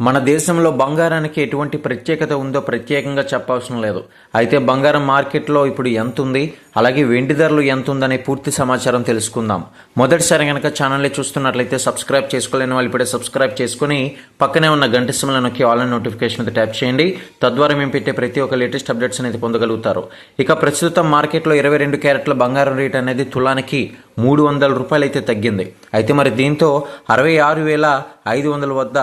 మన దేశంలో బంగారానికి ఎటువంటి ప్రత్యేకత ఉందో ప్రత్యేకంగా చెప్పవసరం లేదు. అయితే బంగారం మార్కెట్లో ఇప్పుడు ఎంత ఉంది? అలాగే వెండి ధరలు ఎంత ఉందనే పూర్తి సమాచారం తెలుసుకుందాం. మొదటిసారి కనుక ఛానల్ని చూస్తున్నట్లయితే సబ్స్క్రైబ్ చేసుకోలేని వాళ్ళు ఇప్పుడే సబ్స్క్రైబ్ చేసుకుని పక్కనే ఉన్న గంట సిమ్ల నొక్కి ఆన్లైన్ నోటిఫికేషన్ మీద ట్యాప్ చేయండి. తద్వారా మేము పెట్టే ప్రతి ఒక్క లేటెస్ట్ అప్డేట్స్ అనేది పొందగలుగుతారు. ఇక ప్రస్తుతం మార్కెట్లో ఇరవై రెండు క్యారెట్ల బంగారం రేట్ అనేది తులానికి మూడు వందల రూపాయలు అయితే తగ్గింది. అయితే మరి దీంతో అరవై ఆరు వేల ఐదు వందల వద్ద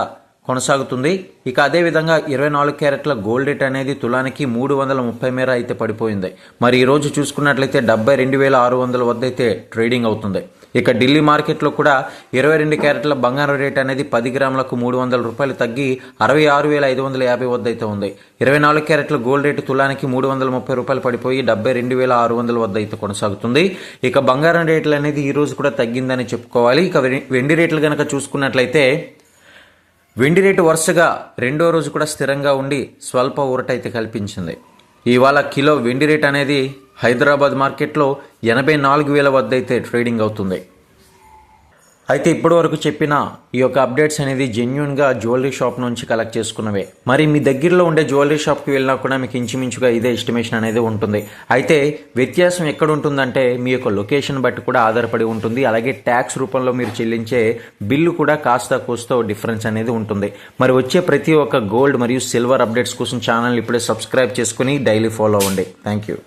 కొనసాగుతుంది. ఇక అదేవిధంగా ఇరవై నాలుగు క్యారెట్ల గోల్డ్ రేట్ అనేది తులానికి మూడు వందల ముప్పై మేర అయితే పడిపోయింది. మరి ఈ రోజు చూసుకున్నట్లయితే డెబ్బై రెండు వేల ఆరు వందల వద్ద అయితే ట్రేడింగ్ అవుతుంది. ఇక ఢిల్లీ మార్కెట్లో కూడా ఇరవై రెండు క్యారెట్ల బంగారం రేట్ అనేది పది గ్రాములకు మూడు వందల రూపాయలు తగ్గి అరవై ఆరు వేల ఐదు వందల యాభై వద్ద అయితే ఉంది. ఇరవై నాలుగు క్యారెట్ల గోల్డ్ రేటు తులానికి మూడు వందల ముప్పై రూపాయలు పడిపోయి డెబ్బై రెండు వేల ఆరు వందల వద్ద అయితే కొనసాగుతుంది. ఇక బంగారం రేట్లు అనేది ఈ రోజు కూడా తగ్గిందని చెప్పుకోవాలి. ఇక వెండి రేట్లు కనుక చూసుకున్నట్లయితే వెండి రేటు వరుసగా రెండో రోజు కూడా స్థిరంగా ఉండి స్వల్ప ఊరటైతే కల్పించింది. ఇవాళ కిలో వెండి రేట్ అనేది హైదరాబాద్ మార్కెట్లో ఎనభై నాలుగు వేల వద్ద అయితే ట్రేడింగ్ అవుతుంది. అయితే ఇప్పటి వరకు చెప్పిన ఈ యొక్క అప్డేట్స్ అనేది జెన్యున్గా జ్యువెలరీ షాప్ నుంచి కలెక్ట్ చేసుకున్నవే. మరి మీ దగ్గరలో ఉండే జ్యువెలరీ షాప్కి వెళ్ళినా కూడా మీకు ఇంచుమించుగా ఇదే ఎస్టిమేషన్ అనేది ఉంటుంది. అయితే వ్యత్యాసం ఎక్కడ ఉంటుందంటే మీ యొక్క లొకేషన్ బట్టి కూడా ఆధారపడి ఉంటుంది. అలాగే ట్యాక్స్ రూపంలో మీరు చెల్లించే బిల్లు కూడా కాస్త కోస్తో డిఫరెన్స్ అనేది ఉంటుంది. మరి వచ్చే ప్రతి ఒక్క గోల్డ్ మరియు సిల్వర్ అప్డేట్స్ కోసం ఛానల్ ఇప్పుడే సబ్స్క్రైబ్ చేసుకుని డైలీ ఫాలో అవ్వండి. Thank you